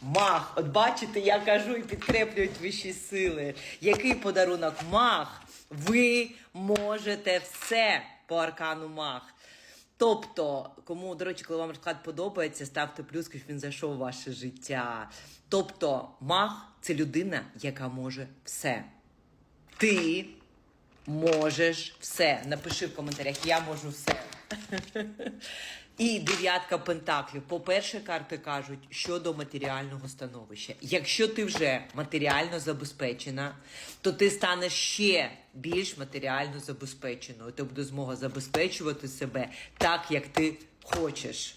Мах. От бачите, я кажу і підкреплюють вищі сили. Який подарунок мах? Ви можете все по аркану мах. Тобто, кому, до речі, коли вам розклад подобається, ставте плюски, щоб він зайшов у ваше життя. Тобто, мах це людина, яка може все. Ти можеш все. Напиши в коментарях, я можу все. І дев'ятка пентаклів. По-перше, карти кажуть щодо матеріального становища. Якщо ти вже матеріально забезпечена, то ти станеш ще більш матеріально забезпеченою. Ти буде змога забезпечувати себе так, як ти хочеш.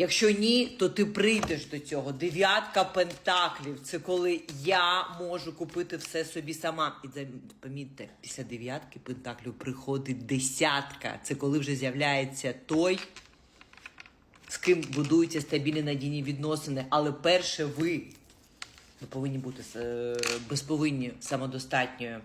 Якщо ні, то ти прийдеш до цього. Дев'ятка пентаклів це коли я можу купити все собі сама. І помітьте, після дев'ятки пентаклів приходить десятка. Це коли вже з'являється той, з ким будуються стабільні надійні відносини. Але перше ви. Ви повинні бути е, безповинні, самодостатньою.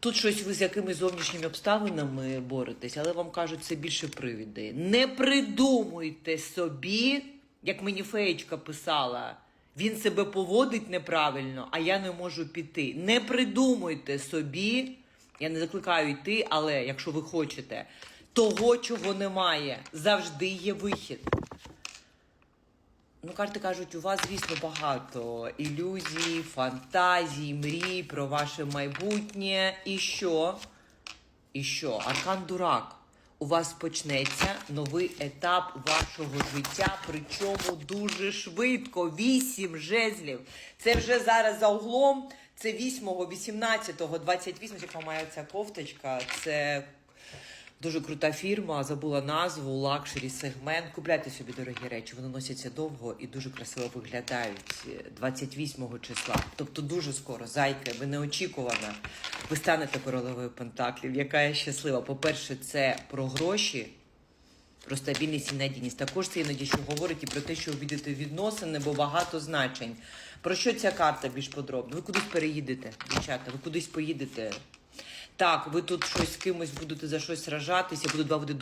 Тут щось ви з якимись зовнішніми обставинами боретесь, але вам кажуть, це більше привіди. Не придумуйте собі, як мені феєчка писала. Він себе поводить неправильно, а я не можу піти. Не придумуйте собі, я не закликаю йти, але якщо ви хочете, того, чого немає, завжди є вихід. Ну, карти кажуть, у вас, звісно, багато ілюзій, фантазій, мрій про ваше майбутнє. І що? І що? Аркан дурак. У вас почнеться новий етап вашого життя, причому дуже швидко. Вісім жезлів. Це вже зараз за углом. Це 8, 18, 28, яка має ця кофточка. Це Дуже крута фірма, забула назву, лакшері сегмент. Купляйте собі дорогі речі, вони носяться довго і дуже красиво виглядають 28 числа. Тобто дуже скоро, зайка, ви неочікувана. Ви станете королевою пентаклів, яка я щаслива. По-перше, це про гроші, про стабільність і надійність. Також це іноді що говорить і про те, що увійдете відносини, бо багато значень. Про що ця карта більш подробно? Ви кудись переїдете, дівчата, ви кудись поїдете. Так, ви тут щось з кимось будете за щось сражатися, будуть два види